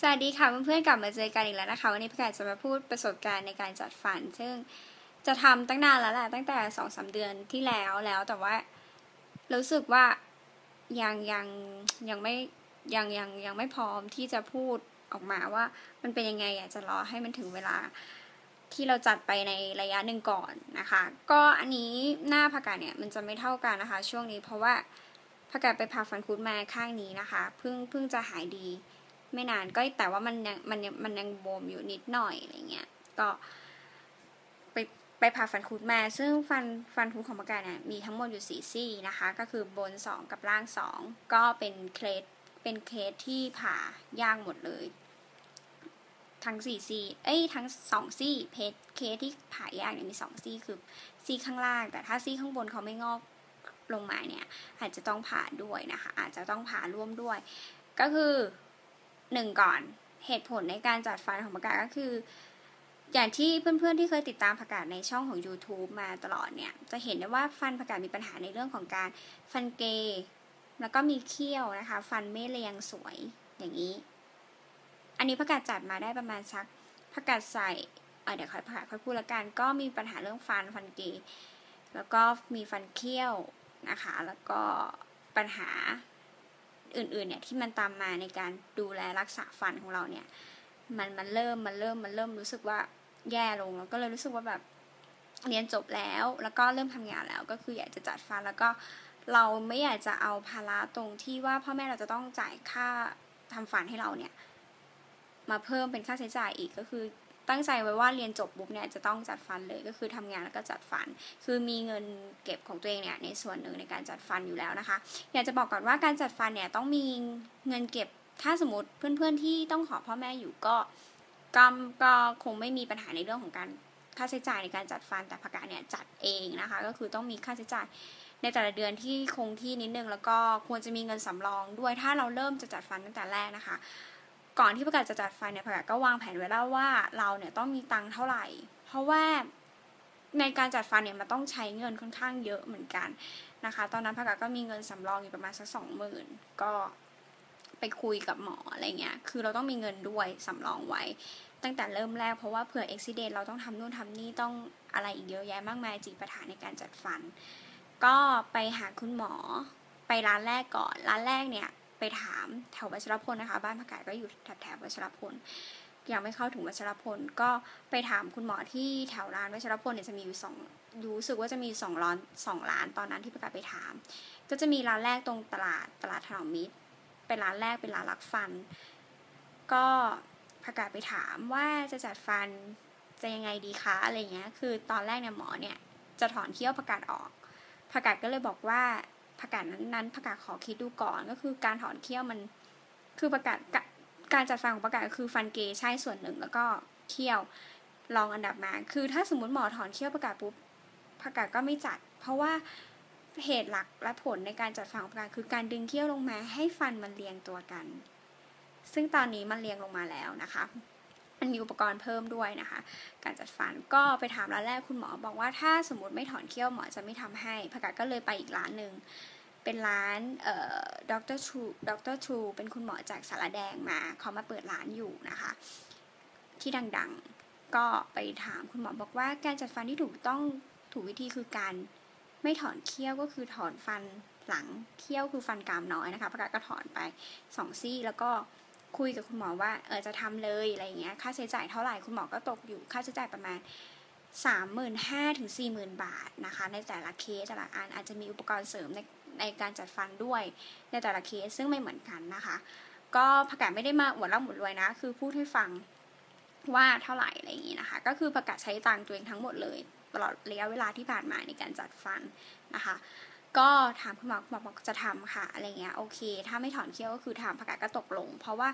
สวัสดีค่ะเพื่อนๆกลับมาเจอกันอีกแล้วนะคะวันนี้พี่กาจะมาพูดประสบการณ์ในการจัดฟัน ซึ่งจะทำตั้งนานแล้วแหละตั้งแต่สองสาเดือนที่แล้วแล้วแต่ว่ารู้สึกว่ายังยังยังไม่ยังยังยังไม่พร้อมที่จะพูดออกมาว่ามันเป็นยังไงอยากจะรอให้มันถึงเวลาที่เราจัดไปในระยะหนึ่งก่อนนะคะ ก็อันนี้หน้าผักกาดเนี่ยมันจะไม่เท่ากันนะคะ ช่วงนี้เพราะว่าผักกาดไปผ่าฟันคุดมาข้างนี้นะคะเพิ่งเพิ่งจะหายดี ไม่นานก็แต่ว่ามันยังมันยังมันยังบวมอยู่นิดหน่อยอะไรเงี้ยก็ไปไปผ่าฟันคุดมา ซึ่งฟันฟันคุดของประกาเนี่ยมีทั้งหมดอยู่สี่ซี่นะคะ ก็คือบนสองกับล่างสองก็เป็นเคสเป็นเคสที่ผ่ายากหมดเลย ทั้งสี่ซี่เอ้ยทั้งสองซี่เพจเคสที่ผ่ายากเนี่ยมีสองซี่คือซี่ข้างล่าง แต่ถ้าซี่ข้างบนเขาไม่งอกลงมาเนี่ยอาจจะต้องผ่าด้วยนะคะ อาจจะต้องผ่าร่วมด้วย ก็คือ หนึ่งก่อนเหตุผลในการจัดฟันของประกาศก็คือ อย่างที่เพื่อนๆที่เคยติดตามประกาศในช่องของ YouTube มาตลอดเนี่ย จะเห็นได้ว่าฟันประกาศมีปัญหาในเรื่องของการฟันเกยแล้วก็มีเขี้ยวนะคะ ฟันไม่เรียงสวยอย่างนี้ อันนี้ประกาศจัดมาได้ประมาณสักประกาศใส่เดี๋ยวค่อยประกาศค่อยพูดละกัน ก็มีปัญหาเรื่องฟันฟันเกยแล้วก็มีฟันเขี้ยวนะคะ แล้วก็ปัญหา อื่นๆเนี่ยที่มันตามมาในการดูแลรักษาฟันของเราเนี่ย มันมันเริ่มมันเริ่มมันเริ่มรู้สึกว่าแย่ลงแล้วก็เลยรู้สึกว่าแบบเรียนจบแล้ว แล้วก็เริ่มทำงานแล้วก็คืออยากจะจัดฟันแล้วก็เราไม่อยากจะเอาภาระตรงที่ว่าพ่อแม่เราจะต้องจ่ายค่าทำฟันให้เราเนี่ย มาเพิ่มเป็นค่าใช้จ่ายอีกก็คือ ตั้งใจไว้ว่าเรียนจบปุ๊บเนี่ยจะต้องจัดฟันเลยก็คือทำงานแล้วก็จัดฟัน คือมีเงินเก็บของตัวเองเนี่ยในส่วนหนึ่งในการจัดฟันอยู่แล้วนะคะ อยากจะบอกก่อนว่าการจัดฟันเนี่ยต้องมีเงินเก็บถ้าสมมติเพื่อนๆที่ต้องขอพ่อแม่อยู่ก็ก็ก็คงไม่มีปัญหาในเรื่องของการค่าใช้จ่ายในการจัดฟันแต่ผักกาเนี่ยจัดเองนะคะ ก็คือต้องมีค่าใช้จ่ายในแต่ละเดือนที่คงที่นิดนึงแล้วก็ควรจะมีเงินสำรองด้วยถ้าเราเริ่มจะจัดฟันตั้งแต่แรกนะคะ ก่อนที่ประกาศจะจัดฟันเนี่ยประกาศก็วางแผนไว้แล้วว่าเราเนี่ยต้องมีตังค์เท่าไหร่ เพราะว่าในการจัดฟันเนี่ยมันต้องใช้เงินค่อนข้างเยอะเหมือนกันนะคะ ตอนนั้นประกาศก็มีเงินสำรองอยู่ประมาณสักสองหมื่นก็ไปคุยกับหมออะไรเงี้ย คือเราต้องมีเงินด้วยสำรองไว้ ตั้งแต่เริ่มแรกเพราะว่าเผื่ออุบิเหตุเราต้องทำนู่นทำนี่ต้องอะไรอีกเยอะแยะมากมายจีปัญหาในการจัดฟัน ก็ไปหาคุณหมอไปร้านแรกก่อน ร้านแรกเนี่ย ไปถามแถววัชรพลนะคะ บ้านผักกาดก็อยู่แถวแถววัชรพลยังไม่เข้าถึงวัชรพลก็ไปถามคุณหมอที่แถวร้านวัชรพลเนี่ยจะมีอยู่สองรู้สึกว่าจะมีสองร้านสองร้านตอนนั้นที่ประกาศไปถาม ก็จะมีร้านแรกตรงตลาดตลาดถนอมมิตร เป็นร้านแรกเป็นร้านรักฟัน ก็ประกาศไปถามว่าจะจัดฟันจะยังไงดีคะอะไรเงี้ย คือตอนแรกเนี่ยหมอเนี่ยจะถอนเขี้ยวประกาศออกประกาศก็เลยบอกว่า ประกาศนั้นประกาศขอคิดดูก่อนก็คือการถอนเขี้ยวมันคือประกาศการจัดฟันของประกาศคือฟันเกใช่ส่วนหนึ่งแล้วก็เขี้ยวลองอันดับมา คือถ้าสมมติหมอถอนเขี้ยวประกาศปุ๊บประกาศก็ไม่จัด เพราะว่าเหตุหลักและผลในการจัดฟันของประกาศคือการดึงเขี้ยวลงมาให้ฟันมันเรียงตัวกัน ซึ่งตอนนี้มันเรียงลงมาแล้วนะคะ มันมีอุปกรณ์เพิ่มด้วยนะคะ การจัดฟันก็ไปถามร้านแรกคุณหมอบอกว่าถ้าสมมติไม่ถอนเขี้ยวหมอจะไม่ทำให้ประกาศก็เลยไปอีกร้านหนึ่งเป็นร้านเอ่อด็อกเตอร์ชูด็อกเตอร์ชูเป็นคุณหมอจากสารแดงมาเขามาเปิดร้านอยู่นะคะ ที่ดังๆ ก็ไปถามคุณหมอบอกว่าการจัดฟันที่ถูกต้องถูกวิธีคือการไม่ถอนเคี้ยวก็คือถอนฟันหลังเคี้ยวคือฟันกรามน้อยนะคะประกาศก็ถอนไปสองซี่แล้วก็ คุยกับคุณหมอว่าเออจะทำเลยอะไรเงี้ยค่าใช้จ่ายเท่าไหร่คุณหมอก็ตกอยู่ค่าใช้จ่ายประมาณสามหมื่นห้าถึงสี่หมื่นบาทนะคะ ในแต่ละเคสแต่ละอันอาจจะมีอุปกรณ์เสริมในในการจัดฟันด้วยในแต่ละเคสซึ่งไม่เหมือนกันนะคะ ก็ประกาศไม่ได้มาอวดร่ำอวดรวยนะ คือพูดให้ฟังว่าเท่าไหร่อะไรอย่างนี้นะคะ ก็คือประกาศใช้ตังตัวเองทั้งหมดเลย ตลอดระยะเวลาที่ผ่านมาในการจัดฟันนะคะ ก็ถามคุณหมอคุณหมอบอกจะทำค่ะอะไรเงี้ยโอเค ถ้าไม่ถอนเขี้ยวก็คือถามประกาศก็ตกลง เพราะว่า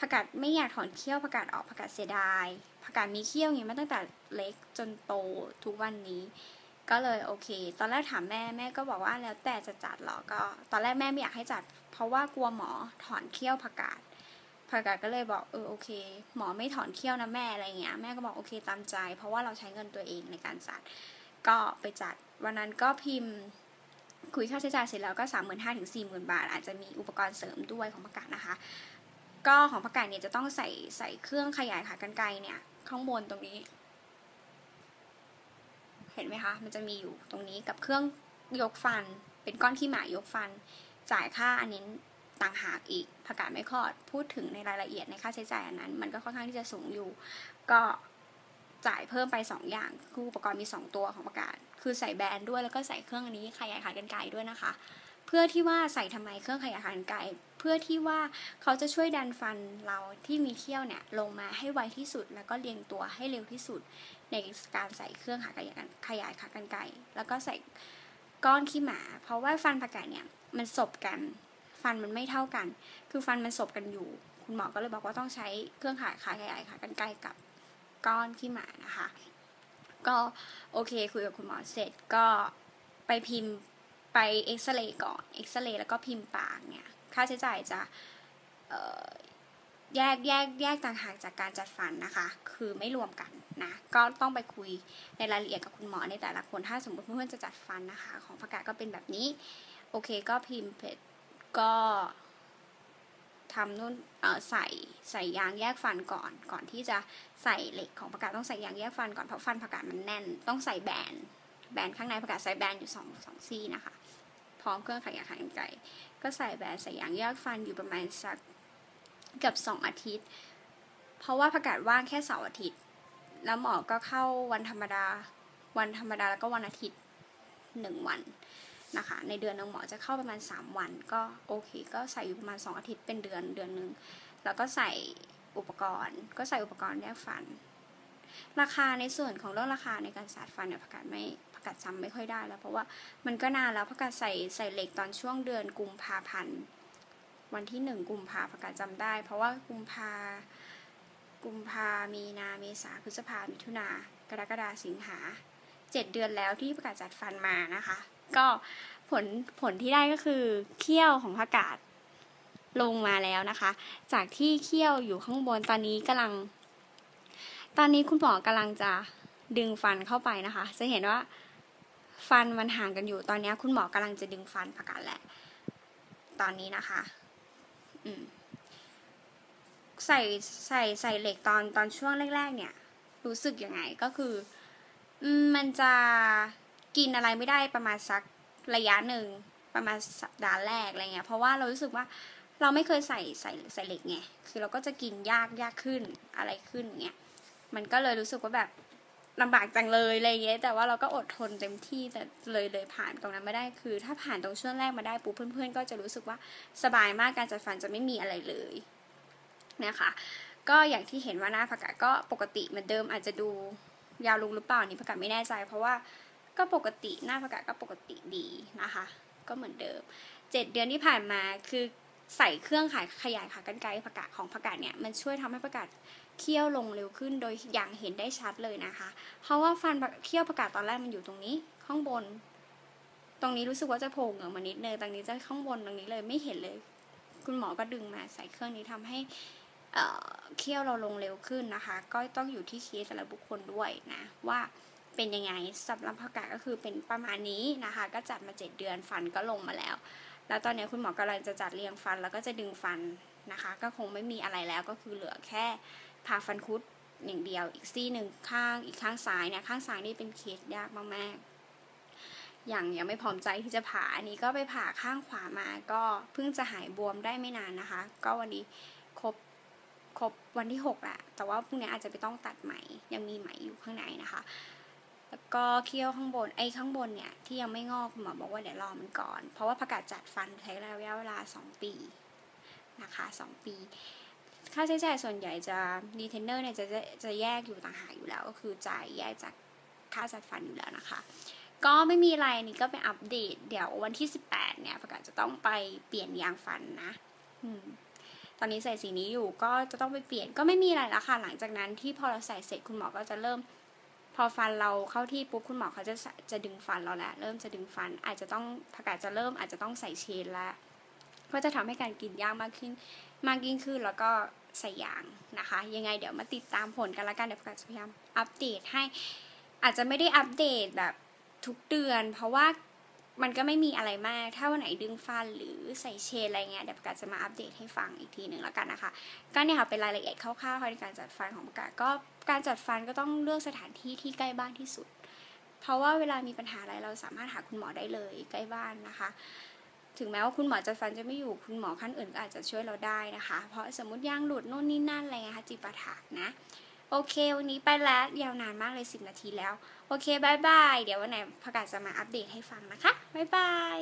ประกาศไม่อยากถอนเขี้ยวประกาศออกประกาศเสียดายประกาศมีเขี้ยวอย่างนี้มาตั้งแต่เล็กจนโตทุกวันนี้ ก็เลยโอเค ตอนแรกถามแม่แม่ก็บอกว่าแล้วแต่จะจัดหรอก็ ตอนแรกแม่ไม่อยากให้จัด เพราะว่ากลัวหมอถอนเขี้ยวผักกาดผักกาดก็เลยบอกเออโอเค หมอไม่ถอนเขี้ยวนะแม่อะไรเงี้ยแม่ก็บอกโอเคตามใจ เพราะว่าเราใช้เงินตัวเองในการจัด ก็ไปจัดวันนั้นก็พิมพ์ คุยค่าใช้จ่ายเสร็จแล้วก็สามหมื่นห้าถึงสี่หมื่นบาท อาจจะมีอุปกรณ์เสริมด้วยของประกาศนะคะ ก็ของผักกาดเนี่ยจะต้องใส่ใส่เครื่องขยายขากรรไกรเนี่ยข้างบนตรงนี้ เห็นไหมคะ มันจะมีอยู่ตรงนี้กับเครื่องยกฟัน เป็นก้อนขี้หมายกฟัน จ่ายค่าอันนี้ต่างหากอีกผักกาดไม่คลอด พูดถึงในรายละเอียดในค่าใช้จ่ายอันนั้น มันก็ค่อนข้างที่จะสูงอยู่ ก็ จ่ายเพิ่มไป2ออย่าง คืออุปกรณ์มี 2 ตัวของประกาศ คือใส่แบรนด์ด้วยแล้วก็ใส่เครื่องอันนี้ขยายขากรรไกรด้วยนะคะ เพื่อที่ว่าใส่ทำไมเครื่องขยายขากรรไกรเพื่อที่ว่าเขาจะช่วยดันฟันเราที่มีเขี้ยวเนี่ยลงมาให้ไวที่สุด แล้วก็เรียงตัวให้เร็วที่สุด ในการใส่เครื่องขายขยายขากรรไกรแล้วก็ใส่ก้อนขี้หมา เพราะว่าฟันประกาศเนี่ยมันสบกัน ฟันมันไม่เท่ากัน คือฟันมันสบกันอยู่ คุณหมอก็เลยบอกว่าต้องใช้เครื่องขายขายายขากรรไกรกับ ก้อนขี้หมานะคะ ก็โอเคคุยกับคุณหมอเสร็จก็ไปพิมพ์ไปเอ็กซเรย์ก่อนเอ็กซเรย์แล้วก็พิมพ์ปากเนี่ย ค่าใช้จ่ายจะแยกแยกแยกต่างหากจากการจัดฟันนะคะ คือไม่รวมกันนะ ก็ต้องไปคุยในรายละเอียดกับคุณหมอในแต่ละคน ถ้าสมมติเพื่อนๆจะจัดฟันนะคะ ของประกาศก็เป็นแบบนี้ โอเคก็พิมพ์เพจก็ ทำนู่นใส่ใส่ยางแยกฟันก่อน ก่อนที่จะใส่เหล็กของประกาศต้องใส่ยางแยกฟันก่อนเพราะฟันประกาศมันแน่น ต้องใส่แบนแบนข้างในประกาศใส่แบนอยู่สองสองซี่นะคะ พร้อมเครื่องขยายขายไก่ก็ใส่แบนใส่ยางแยกฟันอยู่ประมาณสักเกือบสองอาทิตย์ เพราะว่าประกาศว่างแค่เสาร์อาทิตย์ แล้วหมอก็เข้าวันธรรมดา วันธรรมดาแล้วก็วันอาทิตย์หนึ่งวัน นะคะ ในเดือนนึงหมอจะเข้าประมาณ 3 วัน ก็โอเค ก็ใส่อยู่ประมาณ 2 อาทิตย์เป็นเดือนเดือนหนึ่งแล้วก็ใส่อุปกรณ์ ก็ใส่อุปกรณ์แยกฟัน ราคาในส่วนของเรื่องราคาในการสาดฟันเนี่ยประกาศไม่ประกาศจำไม่ค่อยได้แล้ว เพราะว่ามันก็นานแล้วประกาศใส่ใส่เหล็กตอนช่วงเดือนกุมภาพันธ์วันที่หนึ่งกุมภาประกาศจำได้ เพราะว่ากุมภากุมภามีนาเมษาพฤษภามิถุนากรกฎาสิงหาเจ็ดเดือนแล้วที่ประกาศจัดฟันมานะคะ ก็ผลผลที่ได้ก็คือเขี้ยวของผักกาดลงมาแล้วนะคะ จากที่เขี้ยวอยู่ข้างบนตอนนี้กำลัง ตอนนี้คุณหมอกำลังจะดึงฟันเข้าไปนะคะ จะเห็นว่าฟันมันห่างกันอยู่ตอนนี้คุณหมอกำลังจะดึงฟันผักกาดแหละ ตอนนี้นะคะ อืมใส่ใส่ใส่เหล็กตอนตอนช่วงแรก ๆ เนี่ย รู้สึกยังไงก็คือมันจะ กินอะไรไม่ได้ประมาณสักระยะหนึ่งประมาณสัปดาห์แรกอะไรเงี้ยเพราะว่าเรารู้สึกว่าเราไม่เคยใส่ใส่ใส่เหล็กไงคือเราก็จะกินยากยากขึ้นอะไรขึ้นเงี้ยมันก็เลยรู้สึกว่าแบบลำบากจังเลยอะไรเงี้ยแต่ว่าเราก็อดทนเต็มที่แต่เลยเลยผ่านตรงนั้นไม่ได้คือ ถ้าผ่านตรงช่วงแรกมาได้ปุ๊บเพื่อนๆ ก็จะรู้สึกว่าสบายมากการจัดฟันจะไม่มีอะไรเลยนะคะก็อย่างที่เห็นว่าหน้าผักกาดก็ปกติเหมือนเดิมอาจจะดูยาวลงหรือเปล่านี่ผักกาดไม่แน่ใจ เพราะว่า ก็ปกติหน้าประกาศก็ปกติดีนะคะ ก็เหมือนเดิมเจ็ดเดือนที่ผ่านมาคือใส่เครื่องขายขยายขากันไกลประกาศของประกาศเนี่ยมันช่วยทำให้ประกาศเคี่ยวลงเร็วขึ้นโดยอย่างเห็นได้ชัดเลยนะคะ เพราะว่าฟันเคี่ยวประกาศตอนแรกมันอยู่ตรงนี้ข้างบน ตรงนี้รู้สึกว่าจะโผล่เหงือมานิดนึงตรงนี้จะข้างบนตรงนี้เลยไม่เห็นเลย คุณหมอก็ดึงมาใส่เครื่องนี้ทำให้เคี่ยวเราลงเร็วขึ้นนะคะ ก็ต้องอยู่ที่เคสแต่ละบุคคลด้วยนะว่า เป็นยังไงสำหรับผักกาดก็คือเป็นประมาณนี้นะคะ ก็จัดมาเจ็ดเดือนฟันก็ลงมาแล้ว แล้วตอนนี้คุณหมอกำลังจะจัดเรียงฟันแล้วก็จะดึงฟันนะคะ ก็คงไม่มีอะไรแล้วก็คือเหลือแค่ผ่าฟันคุดอย่างเดียวอีกซี่หนึ่งข้างอีกข้างซ้ายเนี่ยข้างซ้ายนี่เป็นเคสยากมากๆ อย่างยังไม่พร้อมใจที่จะผ่าอันนี้ก็ไปผ่าข้างขวามา ก็เพิ่งจะหายบวมได้ไม่นานนะคะ ก็วันนี้ครบครบวันที่หกแหละแต่ว่าพรุ่งนี้อาจจะไปต้องตัดไหมยังมีไหมอยู่ข้างในนะคะ แล้วก็เคี้ยวข้างบนไอ้ข้างบนเนี่ยที่ยังไม่งอกคุณหมอบอกว่าเดี๋ยวรอมันก่อน เพราะว่าประกาศจัดฟันใช้ระยะเวลาสองปีนะคะสองปี ค่าใช้จ่ายส่วนใหญ่จะดีเทนเนอร์เนี่ยจะจะแยกอยู่ต่างหากอยู่แล้ว ก็คือจ่ายแยกจากค่าจัดฟันอยู่แล้วนะคะ ก็ไม่มีอะไรนี่ก็เป็นอัปเดต เดี๋ยววันที่ 18 เนี่ยประกาศจะต้องไปเปลี่ยนยางฟันนะอืมตอนนี้ใส่สีนี้อยู่ก็จะต้องไปเปลี่ยนก็ไม่มีอะไรแล้วค่ะหลังจากนั้นที่พอเราใส่เสร็จคุณหมอก็จะเริ่ม พอฟันเราเข้าที่ปุ๊บคุณหมอเขาจะจะดึงฟันเราแหละเริ่มจะดึงฟัน อาจจะต้องผักกาดจะเริ่มอาจจะต้องใส่เชนแล้วก็จะทำให้การกินยากมากขึ้น มากยิ่งขึ้นแล้วก็ใส่ยางนะคะ ยังไงเดี๋ยวมาติดตามผลกันละกันเดี๋ยวผักกาดจะพยายามอัปเดตให้อาจจะไม่ได้อัปเดตแบบทุกเดือน เพราะว่ามันก็ไม่มีอะไรมาก ถ้าวันไหนดึงฟันหรือใส่เชนอะไรเงี้ยเดี๋ยวประกาศจะมาอัปเดตให้ฟังอีกทีหนึ่งแล้วกันนะคะ ก็เนี่ยค่ะเป็นรายละเอียดคร่าวๆในการจัดฟันของประกาศก็ การจัดฟันก็ต้องเลือกสถานที่ที่ใกล้บ้านที่สุด เพราะว่าเวลามีปัญหาอะไรเราสามารถหาคุณหมอได้เลยใกล้บ้านนะคะ ถึงแม้ว่าคุณหมอจัดฟันจะไม่อยู่คุณหมอขั้นอื่นก็อาจจะช่วยเราได้นะคะ เพราะสมมติยางหลุดโน่นนี่นั่นอะไรเงี้ยค่ะจิปาถากนะโอเค วันนี้ไปแล้วยาวนานมากเลยสิบนาทีแล้ว โอเคบายบาย เดี๋ยววันไหนประกาศจะมาอัปเดตให้ฟังนะคะบายบาย